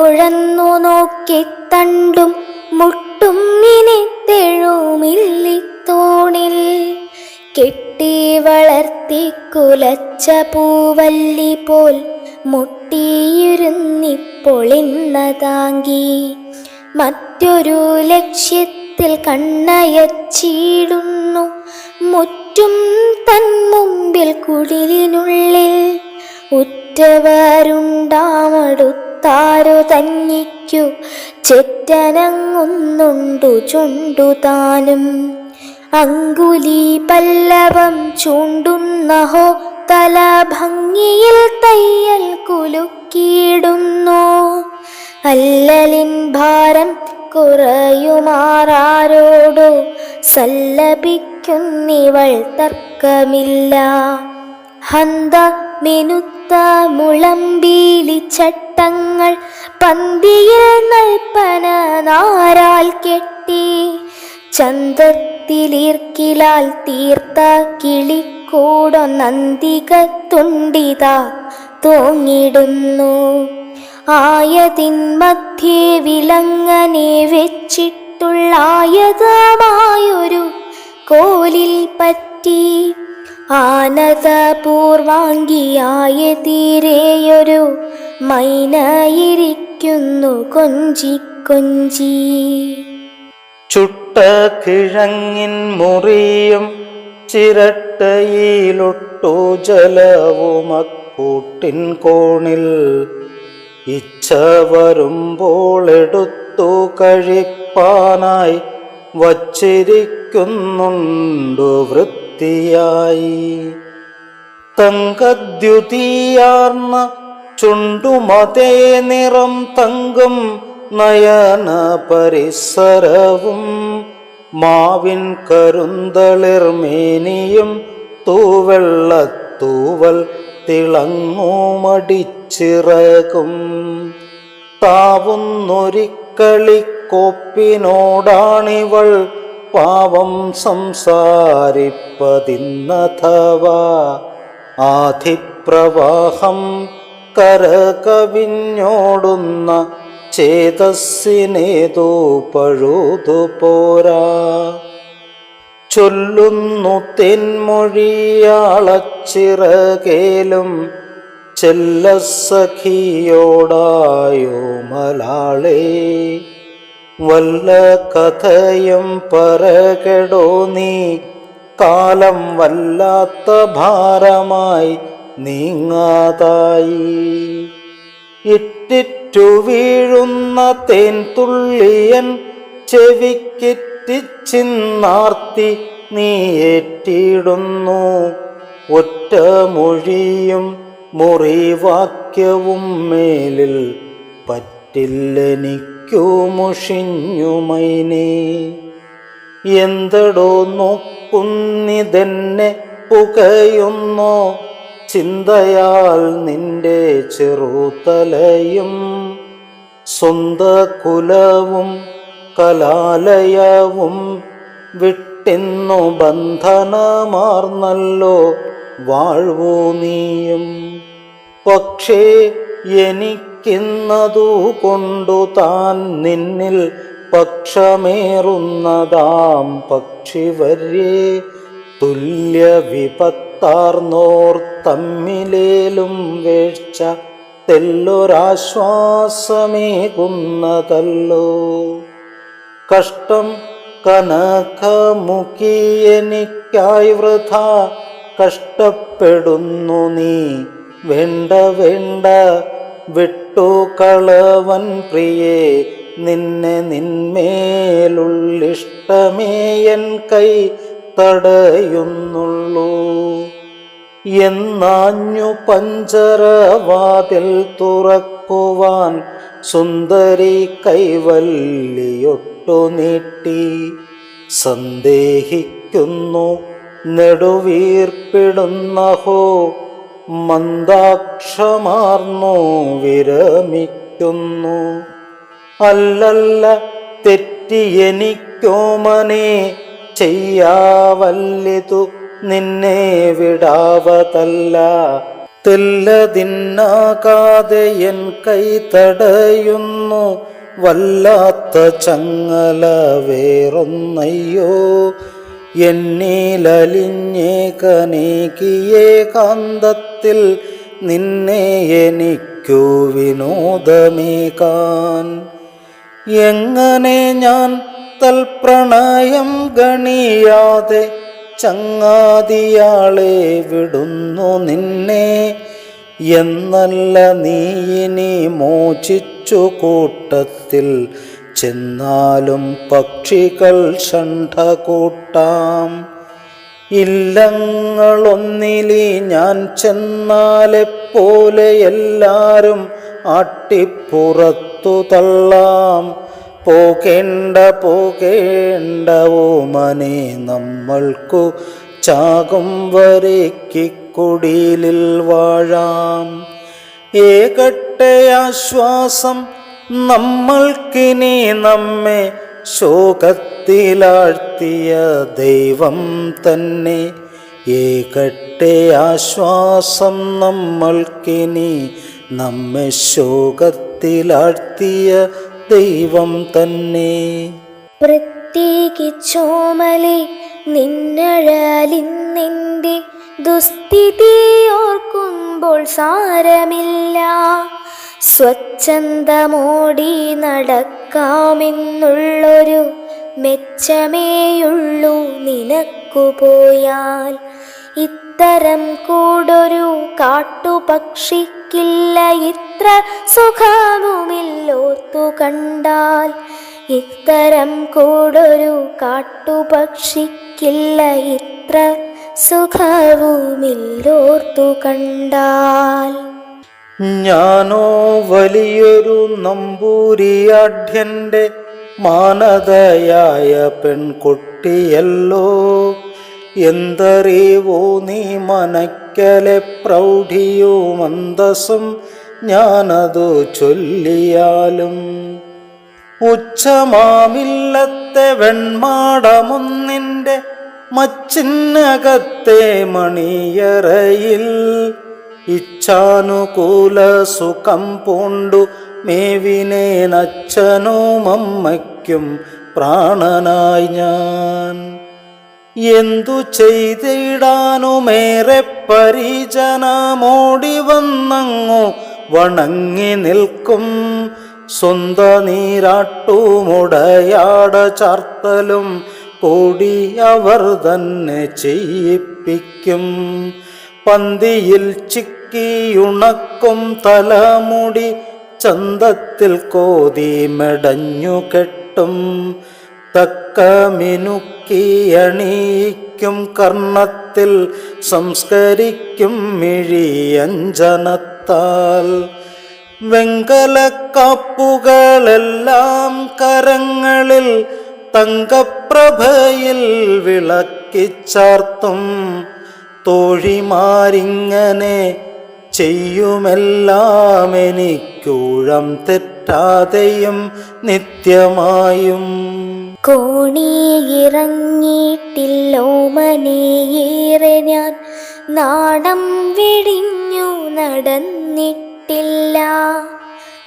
മുഴന്നു നോക്കി തണ്ടും മുട്ടും തെഴുമില്ലിത്തോണിൽ കെട്ടി വളർത്തി കുലച്ച പൂവല്ലി പോൽ മുട്ടിയിരുന്നിപ്പൊളിന്നതാങ്കി മറ്റൊരു ലക്ഷ്യത്തിൽ കണ്ണയച്ചിടുന്നു. മുറ്റും തൻ മുമ്പിൽ കുടിലിനുള്ളിൽ ഉറ്റവരുണ്ടാമടുത്താരു തന്നിക്കു ചെറ്റനങ്ങുന്നുണ്ടു ചുണ്ടു താനും അങ്കുലി പല്ലവം ചൂണ്ടുന്നഹോ തല ഭംഗിയിൽ തയ്യൽ കുലുക്കിയിടുന്നു. അല്ലലിൻ ഭാരം കുറയുമാറാരോടു സല്ലപിക്കുന്നിവൾ തർക്കമില്ല. ഹന്ത മിനുത്ത മുളമ്പീലി ചട്ടങ്ങൾ പന്തിയിൽ നൽപ്പന നാരാൽ കെട്ടി. ചന്തത്തിലീർക്കിലാൽ തീർത്ത കിളിക്കൂടോ നന്ദിക തുണ്ടിത തോങ്ങിടുന്നു. ആയതിൻ മധ്യേ വിലങ്ങനെ വെച്ചിട്ടുള്ളായതമായൊരു കോലിൽ പറ്റി. ആനത പൂർവാംഗിയായ തീരെയൊരു മൈനയിരിക്കുന്നു കൊഞ്ചി കൊഞ്ചി. ചുട്ട കിഴങ്ങിൻ മുറിയും ചിരട്ടയിലൊട്ടു ജലവുമക്കൂട്ടിൻ കോണിൽ. ഇച്ഛ വരുമ്പോൾ എടുത്തു കഴിപ്പാനായി വച്ചിരിക്കുന്നുണ്ടു വൃത്തിയായി. തങ്കദ്യുതിയാർന്ന ചുണ്ടുമതേ നിറം തങ്കും നയന പരിസരവും മാവിൻ കരുന്തളിർമേനിയും തൂവെള്ളത്തൂവൽ തിളങ്ങുമടിച്ചിറകും. താവുന്നൊരിക്കളിക്കോപ്പിനോടാണിവൾ പാവം സംസാരിപ്പതിന്നഥവാ. ആധിപ്രവാഹം കരകവിഞ്ഞോടുന്ന ചേതസ്സിനേതോ പഴുതുപോരാ ചൊല്ലുന്നു തെന്മൊഴിയാളച്ചിറകേലും ചെല്ലസഖിയോടായോ മലാളേ വല്ല കഥയും പറകെടോ നീ കാലം വല്ലാത്ത ഭാരമായി നീങ്ങാതായി. ഇറ്റിറ്റു വീഴുന്ന തേൻ തുള്ളിയൻ ചെവിക്കിറ്റിച്ചിന്നാർത്തി നീ ഏറ്റിടുന്നു. ഒറ്റ മൊഴിയും മുറിവാക്യവും മേലിൽ പറ്റില്ലെനിക്കു മുഷിഞ്ഞുമൈനേ. എന്തടോ നോക്കുന്നിതെന്നെ പുകയുന്നോ ചിന്തയാൽ നിന്റെ ചെറുതലയും സ്വന്ത കുലവും കലാലയവും വിട്ടിന്നു ബന്ധനമാർന്നല്ലോ വാഴ്വോ നീയും. പക്ഷേ എനിക്കിന്നതു കൊണ്ടു താൻ നിന്നിൽ പക്ഷമേറുന്നതാം പക്ഷിവര്യേ തുല്യ വിപത്താർന്നോർ തമ്മിലേലും വീഴ്ച തെല്ലൊരാശ്വാസമേകുന്നതല്ലോ. കഷ്ടം കനകമുഖി വൃഥ കഷ്ടപ്പെടുന്നു നീ. വേണ്ട വേണ്ട വിട്ടു കളവൻ പ്രിയേ നിന്നെ നിന്മേലുള്ളിഷ്ടമേ എൻ കൈ തടയുന്നുള്ളൂ. എന്നാഞ്ഞു പഞ്ചരവാതിൽ തുറക്കുവാൻ സുന്ദരി കൈവല്ലിയൊട്ടു നീട്ടി. സന്ദേഹിക്കുന്നു നെടുവീർപ്പിടുന്നഹോ മന്ദാക്ഷമാർന്നു വിരമിക്കുന്നു. അല്ലല്ല തെറ്റിയെനിക്കോമനെ ചെയ്യാവല്ലിതു നിന്നെ വിടാവതല്ല. തെല്ലതിന്നാകാതെ എൻ കൈ തടയുന്നു. വല്ലാത്ത ചങ്ങല വേറൊന്നയ്യോ. എന്നിലലിഞ്ഞേകനേകിയേ കാന്തത്തിൽ നിന്നെ എനിക്കു വിനോദമേകാൻ. എങ്ങനെ ഞാൻ തൽപ്രണയം ഗണിയാതെ ചങ്ങാതിയാളെ വിടുന്നു നിന്നെ. എന്നല്ല നീയിനി മോചിച്ചു കൂട്ടത്തിൽ ചെന്നാലും പക്ഷികൾ ഷണ്ട കൂട്ടാം. ഇല്ലങ്ങളൊന്നിലി ഞാൻ ചെന്നാലെപ്പോലെ എല്ലാരും ആട്ടിപ്പുറത്തു തള്ളാം. പോകേണ്ട പോകേണ്ട ഓമനെ നമ്മൾക്കു ചാകും വരയ്ക്കുടിലിൽ വാഴാം. ഏകട്ടെ ആശ്വാസം നമ്മൾക്കിനി നമ്മെ ശോകത്തിലാഴ്ത്തിയ ദൈവം തന്നെ. ഏകട്ടെ ആശ്വാസം നമ്മൾക്കിനി നമ്മെ ശോകത്തിലാഴ്ത്തിയ ദൈവം തന്നെ. പ്രത്യേകിച്ചോമലെ നിന്നഴലിന്നെന്റെ ദുസ്ഥിതി ഓർക്കുമ്പോൾ സാരമില്ല. സ്വച്ഛന്തമോടി നടക്കാമെന്നുള്ളൊരു മെച്ചമേയുള്ളൂ നിനക്കു പോയാൽ. ഇത്തരം കൂടൊരു കാട്ടുപക്ഷിക്കില്ല ഇത്ര സുഖാവുമില്ലോത്തു കണ്ടാൽ. ഇത്തരം കൂടൊരു കാട്ടുപക്ഷിക്കില്ല ഇത്ര സുഖവുമില്ലോർത്തു കണ്ടാൽ. ഞാനോ വലിയൊരു നമ്പൂരിയാഢ്യന്റെ മാനതയായ പെൺകുട്ടിയല്ലോ. എന്തറിവോ നീ മനക്കലെ പ്രൗഢിയോ മന്ദസം ഞാനതു ചൊല്ലിയാലും. ഉച്ചമാമില്ലത്തെ വെൺമാടമൊന്നിന്റെ മച്ചിനകത്തെ മണിയറയിൽ ഇച്ഛാനുകൂല സുഖം പൂണ്ടു മേവിനെ നച്ചനോ അമ്മയ്ക്കും പ്രാണനായി ഞാൻ. എന്തു ചെയ്തിടാനുമേറെ പരിചനമോടി വന്നങ്ങു വണങ്ങി നിൽക്കും. സ്വന്ത നീരാട്ടുമുടയാട ചാർത്തലും കൂടി അവർ തന്നെ ചെയ്യിപ്പിക്കും. പന്തിയിൽ ചിക്കിയുണക്കും തലമുടി ചന്തത്തിൽ കോതി മെടഞ്ഞു കെട്ടും. തക്ക മിനുക്കിയണീക്കും കർണത്തിൽ സംസ്കരിക്കും മിഴിയഞ്ജനത്താൽ. വെങ്കലക്കാപ്പുകളെല്ലാം കരങ്ങളിൽ തങ്കപ്രഭയിൽ വിളക്കിച്ചാർത്തും. തോഴിമാരിങ്ങനെ ചെയ്യുമെല്ലാം എനിക്കൂഴം തെറ്റാതെയും നിത്യമായും. കോണിയിറങ്ങിയിട്ടില്ലോമനേയേറെ ഞാൻ നാടം വെടിഞ്ഞു നടന്നിട്ടില്ല.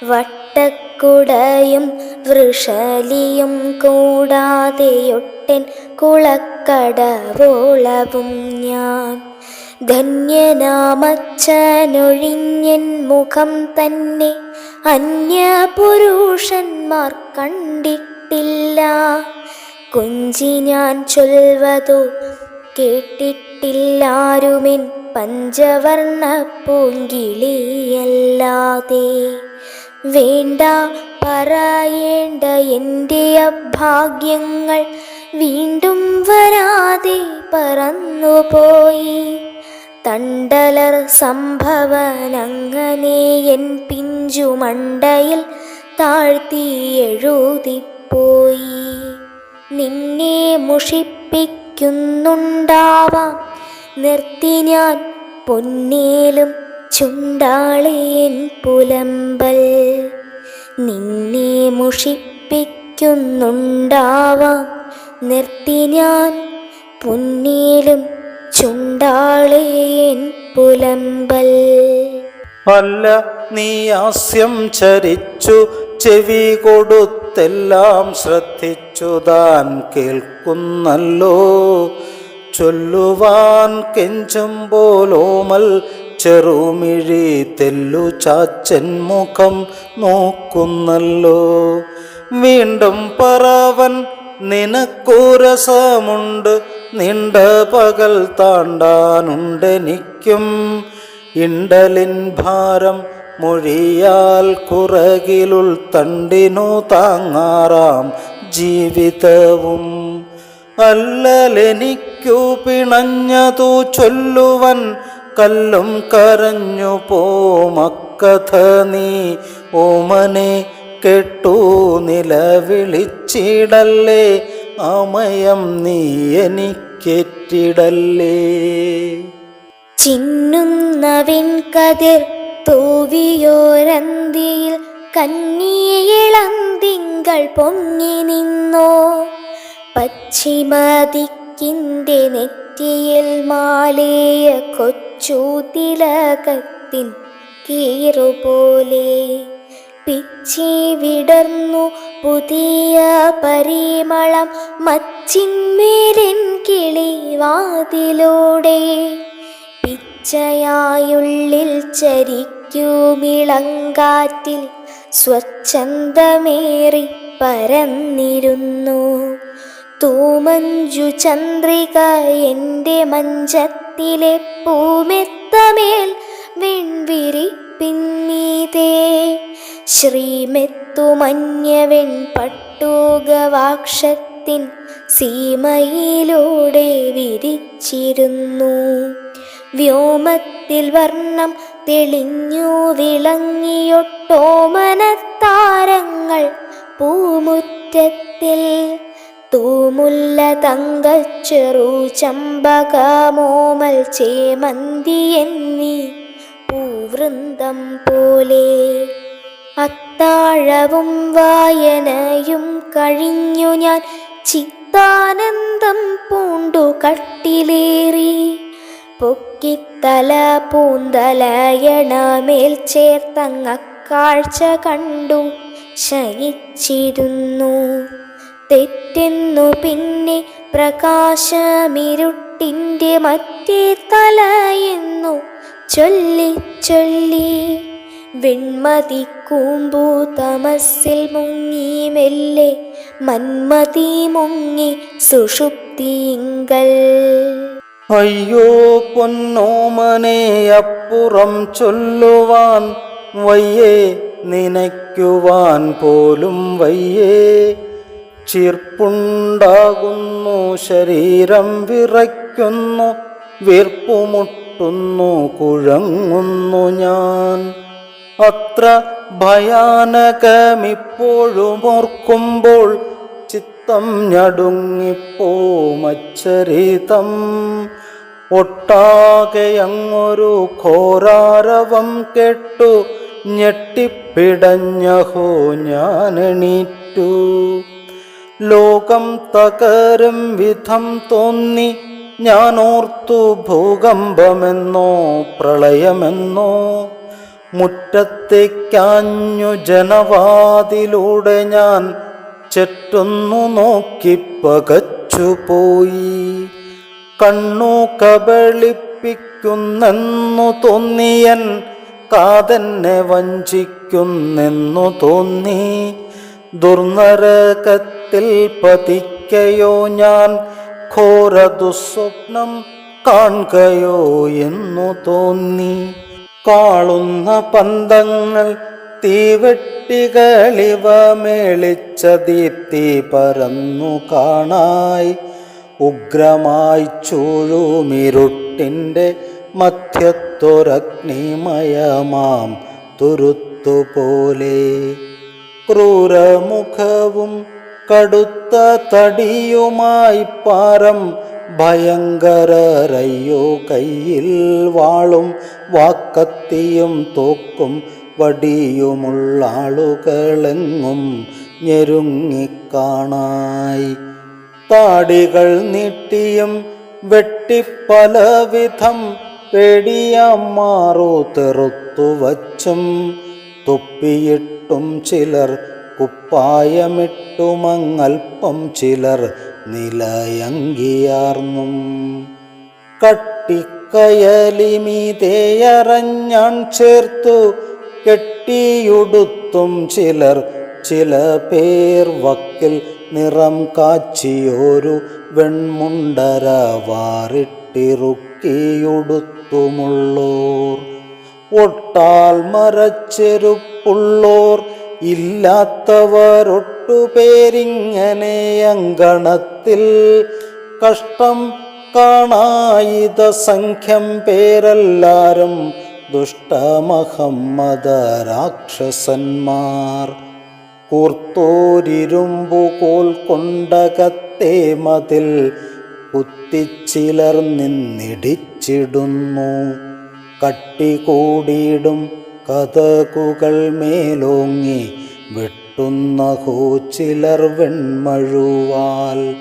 വട്ടക്കുടയും വൃഷലിയും കൂടാതെയൊട്ടൻ കുളക്കടവോളവും ഞാൻ. ധന്യനാമച്ചനൊഴിഞ്ഞൻ മുഖം തന്നെ അന്യപുരുഷന്മാർ കണ്ടിട്ടില്ല. കുഞ്ചി ഞാൻ ചൊൽവതു കേട്ടിട്ടില്ലാരുമിൻ പഞ്ചവർണ പൂങ്കിളിയല്ലാതെ. വേണ്ട പറയേണ്ട എന്റെ അഭാഗ്യങ്ങൾ വീണ്ടും വരാതെ പറന്നുപോയി. തണ്ടലർ സംഭവനങ്ങനെ എൻ പിഞ്ചുമണ്ടയിൽ താഴ്ത്തി എഴുതിപ്പോയി. നിന്നെ മുഷിപ്പിക്കുന്നുണ്ടാവാം. നിർത്തി ഞാൻ പൊന്നേലും ചുണ്ടാളിയൻ പുലമ്പൽ. നിന്നെ മുഷിപ്പിക്കുന്നുണ്ടാവാം. നിർത്തി ഞാൻ പൊന്നേലും ചുണ്ടാളിയൻ പുലമ്പൽ. അല്ല നീ ആസ്യം ചരിച്ചു ചെവി കൊടുത്തെല്ലാം ശ്രദ്ധിച്ചു. താൻ കേൾക്കുന്നല്ലോ. ചൊല്ലുവാൻ കെഞ്ചും പോലോമൽ ചെറുമിഴി തെല്ലു ചാച്ചൻ മുഖം നോക്കുന്നല്ലോ. വീണ്ടും പറവൻ നിനക്കുരസമുണ്ട് നിണ്ട പകൽ താണ്ടാനുണ്ടെനിക്കും. ഇണ്ടലിൻ ഭാരം മൊഴിയാൽ കുറകിലുൾ തണ്ടിനു താങ്ങാറാം ജീവിതവും. അല്ലലെനിക്കു പിണഞ്ഞതു ചൊല്ലുവൻ കല്ലും കരഞ്ഞു പോമക്കഥ നീ. ഓമനെ കെട്ടു നിലവിളിച്ചിടല്ലേ അമയം നീ എനിക്കെറ്റിടല്ലേ. ചിന്നുന്നവിൻ കതിർ തൂവിയോരന്തിയിൽ കന്നിയിളന്തിങ്കൾ പൊങ്ങി നിന്നോ? പശ്ചിമദിക്കിന്റെ നെറ്റിയിൽ മാലേയ കൊച്ചു തിലകത്തിൻ കീറുപോലെ പിച്ചി വിടർന്നു പുതിയ പരിമളം മച്ചിന്മേരൻ കിളി വാതിലൂടെ പിച്ചയായുള്ളിൽ ചരിക്കൂമിളങ്കാറ്റിൽ സ്വച്ഛന്തമേറി പരന്നിരുന്നു. തൂമഞ്ചു ചന്ദ്രിക എന്റെ മഞ്ചത്തിലെ പൂമെത്തമേൽ വെൺവിരി പിന്നീതേ ശ്രീമെത്തുമഞ്ഞവെൺ പട്ടുകവാക്ഷത്തിൻ സീമയിലൂടെ വിരിച്ചിരുന്നു. വ്യോമത്തിൽ വർണം തെളിഞ്ഞു വിളങ്ങിയൊട്ടോമനത്താരങ്ങൾ. പൂമുറ്റത്തിൽ തൂമുല്ല തങ്കച്ചെറു ചമ്പകമോമൽ ചേമന്തി എന്നീ പൂവൃന്ദം പോലെ അത്താഴവും വായനയും കഴിഞ്ഞു ഞാൻ ചിത്താനന്ദം പൂണ്ടു കട്ടിലേറി. പൊക്കിത്തല പൂന്തലയണമേൽ ചേർത്തങ്ങ കാഴ്ച കണ്ടു ശയിച്ചിരുന്നു. തെറ്റെന്നു പിന്നെ പ്രകാശമിരുട്ടിന്റെ മറ്റേ തലയെന്നു ചൊല്ലി ചൊല്ലി വെൺമതി കൂമ്പു തമസിൽ മുങ്ങി മെല്ലെ മന്മതി മുങ്ങി സുഷുപ്തിങ്കൽ അയ്യോ പൊന്നോമനെ അപ്പുറം ചൊല്ലുവാൻ വയ്യേ നനയ്ക്കുവാൻ പോലും വയ്യേ. ചിർപ്പുണ്ടാകുന്നു ശരീരം വിറയ്ക്കുന്നു വീർപ്പുമുട്ടുന്നു കുഴങ്ങുന്നു ഞാൻ. അത്ര ഭയാനകമിപ്പോഴും ഓർക്കുമ്പോൾ ചിത്തം ഞടുങ്ങിപ്പോമച്ചരിതം ഒട്ടാകെയങ്ങൊരു ഘോരാരവം കെട്ടു. ഞെട്ടിപ്പിടഞ്ഞഹോ ഞാനെണീറ്റു. ലോകം തകരും വിധം തോന്നി. ഞാനോർത്തു ഭൂകമ്പമെന്നോ പ്രളയമെന്നോ. മുറ്റത്തേക്കാഞ്ഞു ജനവാതിലൂടെ ഞാൻ ചെറ്റുന്നു നോക്കി പകച്ചുപോയി. കണ്ണു കബളിപ്പിക്കുന്നെന്നു തോന്നിയൻ കാതന്നെ വഞ്ചിക്കുന്നെന്നു തോന്നി. ദുർനരകത്തിൽ പതിക്കയോ ഞാൻ ഘോര ദുസ്വപ്നം കാണുകയോ എന്നു തോന്നി. കാളുന്ന പന്തങ്ങൾ തീവെട്ടികളിവ മേളിച്ച ദീപ്തി പരന്നു കാണായി. ഉഗ്രമായി ചൂഴുമിരുട്ടിന്റെ മധ്യത്തൊരഗ്നിമയമാം തുരുത്തുപോലെ. ക്രൂരമുഖവും കടുത്ത തടിയുമായി പാരം ഭയങ്കരരയ്യോ കയ്യിൽ വാളും വാക്കത്തിയും തോക്കും വടിയുമുള്ള ആളുകളെങ്ങും ഞെരുങ്ങിക്കാണായി. താടികൾ നീട്ടിയും വെട്ടിപ്പലവിധം പേടിയാമാറു തെറുത്തു വച്ചും തൊപ്പിയിട്ടും ചിലർ കുപ്പായമിട്ടുമങ്ങൽപ്പം ചിലർ നിലയങ്കിയാർന്നും. കട്ടിക്കയലിമീതേയറഞ്ഞാൻ ചേർത്തു കെട്ടിയുടുത്തും ചിലർ ചില പേർ വക്കിൽ നിറം കാച്ചിയോരു വെൺമുണ്ടര വാറിട്ടിറുക്കിയുടുത്തുമുള്ളോർ ഒട്ടാൽ മരച്ചെരുപ്പുള്ളോർ ഇല്ലാത്തവരൊട്ടുപേരിങ്ങനെ അങ്കണത്തിൽ. കഷ്ടം കാണായിത സംഖ്യം പേരെല്ലാരും ദുഷ്ടമഹമ്മദ രാക്ഷസന്മാർ കൂർത്തോരിരുമ്പു കോൽ കൊണ്ടകത്തെ മതിൽ കുത്തിച്ചിലർ നിന്നിടിച്ചിടുന്നു. കട്ടികൂടിയിടും കഥകുകൾ മേലോങ്ങി വെട്ടുന്നഹോ ചിലർ വെൺമഴുവാൽ.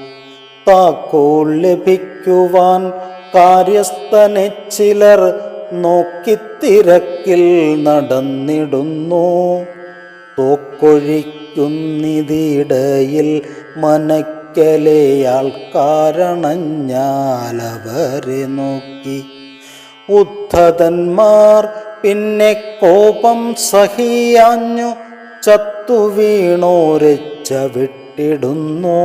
താക്കോൽ ലഭിക്കുവാൻ കാര്യസ്ഥനെ ചിലർ നോക്കിത്തിരക്കിൽ നടന്നിടുന്നു. തോക്കൊഴിക്കുന്നിതിടയിൽ മനക്കലെ ആൾക്കാരണഞ്ഞാലവരെ നോക്കി. ഉദ്ധതന്മാർ പിന്നെ കോപം സഹിയാഞ്ഞു ചത്തു വീണോരച്ച വിട്ടിടുന്നു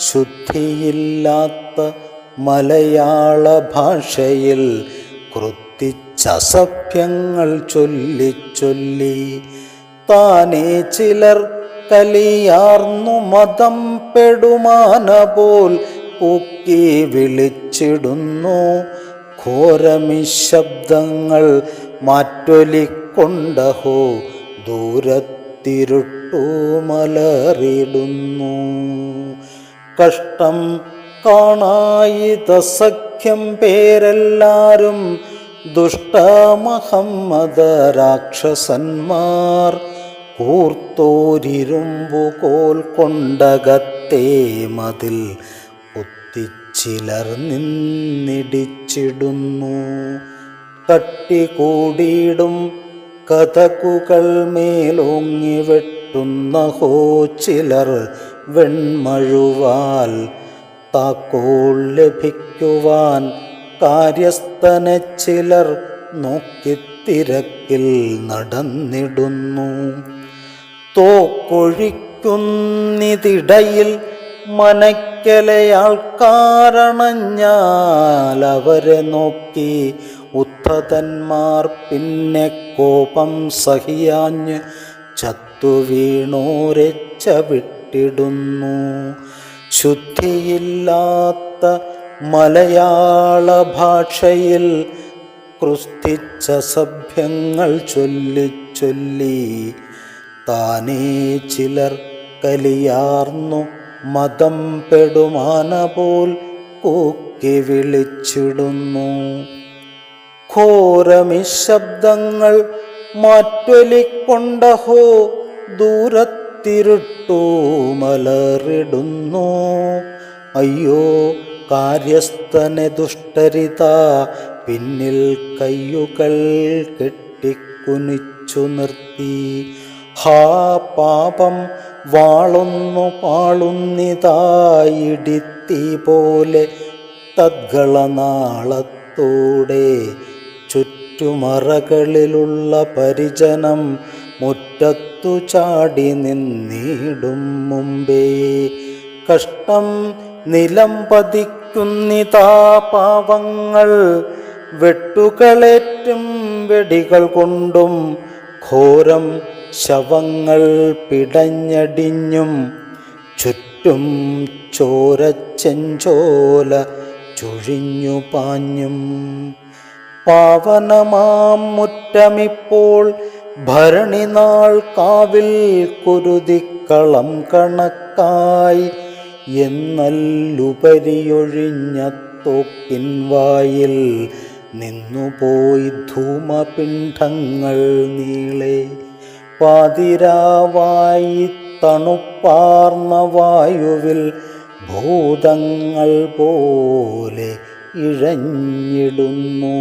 ശുദ്ധിയില്ലാത്ത മലയാള ഭാഷയിൽ കൃത്തിച്ച സഭ്യങ്ങൾ ചൊല്ലി ചൊല്ലി താനേ ചിലർ കലിയാർന്നു മതം പെടുമാന പോൽ പൂക്കി വിളിച്ചിടുന്നു. ഘോരമിശബ്ദങ്ങൾ മാറ്റൊലിക്കൊണ്ടഹോ ദൂരത്തിരുട്ടു മലറിടുന്നു. കഷ്ടം കാണായി സഖ്യം പേരെല്ലാരും ദുഷ്ടമഹമ്മദ രാക്ഷസന്മാർ കൂർത്തോരിരുമ്പു കോൽ കൊണ്ടകത്തെ മതിൽ കുത്തിച്ചിലർ നിന്നിടിച്ചിടുന്നു. തട്ടികൂടിയിടും കഥകുകൾ മേലോങ്ങി വെട്ടുന്നഹോ ചിലർ വെൺമഴുവാൽ താക്കോൾ ലഭിക്കുവാൻ കാര്യസ്ഥനെ ചിലർ നോക്കിത്തിരക്കിൽ നടന്നിടുന്നു. തോക്കൊഴിക്കുന്നിതിടയിൽ മനക്കലയാൾ കാരണഞ്ഞാലവരെ നോക്കി ഉദ്ധതന്മാർ പിന്നെ കോപം സഹിയാഞ്ഞ് ചത്തു വീണോരെച്ച വിട്ടിടുന്നു. ശുദ്ധിയില്ലാത്ത മലയാള ഭാഷയിൽ ക്രുസ്തിച്ച സഭ്യങ്ങൾ ചൊല്ലിച്ചൊല്ലി ചൊല്ലി താനേ ചിലർ കലിയാർന്നു മതം പെടുമാന പോൽ കൂക്കി വിളിച്ചിടുന്നു. ഘോരമിശബ്ദങ്ങൾ മാറ്റൊലിക്കൊണ്ടഹോ ദൂരത്തിരുട്ടു മലറിടുന്നു. അയ്യോ കാര്യസ്ഥനെ ദുഷ്ടരിത പിന്നിൽ കയ്യുകൾ കെട്ടിക്കുനിച്ചു നിർത്തി. ഹാ പാപം വാളൊന്നു പാളുന്നിതായിടിത്തി പോലെ തദ്ഗളനാളത്തോടെ. ചുറ്റുമറകളിലുള്ള പരിജനം മുറ്റത്തു ചാടി നിന്നിടും മുമ്പേ. കഷ്ടം നിലം പതിക്കുന്നിതാ പാവങ്ങൾ വെട്ടുകളേറ്റും വെടികൾ കൊണ്ടും ഘോരം ശവങ്ങൾ പിടഞ്ഞടിഞ്ഞും ചുറ്റും ചോരച്ചെഞ്ചോല ചുഴിഞ്ഞു പാഞ്ഞും. പാവനമാം മുറ്റമിപ്പോൾ ഭരണിനാൾ കാവിൽ കുരുതിക്കളം കണക്കായി എന്നല്ലുപരിയൊഴിഞ്ഞ തോക്കിൻ വായിൽ നിന്നുപോയി ധൂമപിണ്ഡങ്ങൾ നീളെ. പാതിരാവായി തണുപ്പാർന്ന വായുവിൽ ഭൂതങ്ങൾ പോലെ ഇഴഞ്ഞിടുന്നു.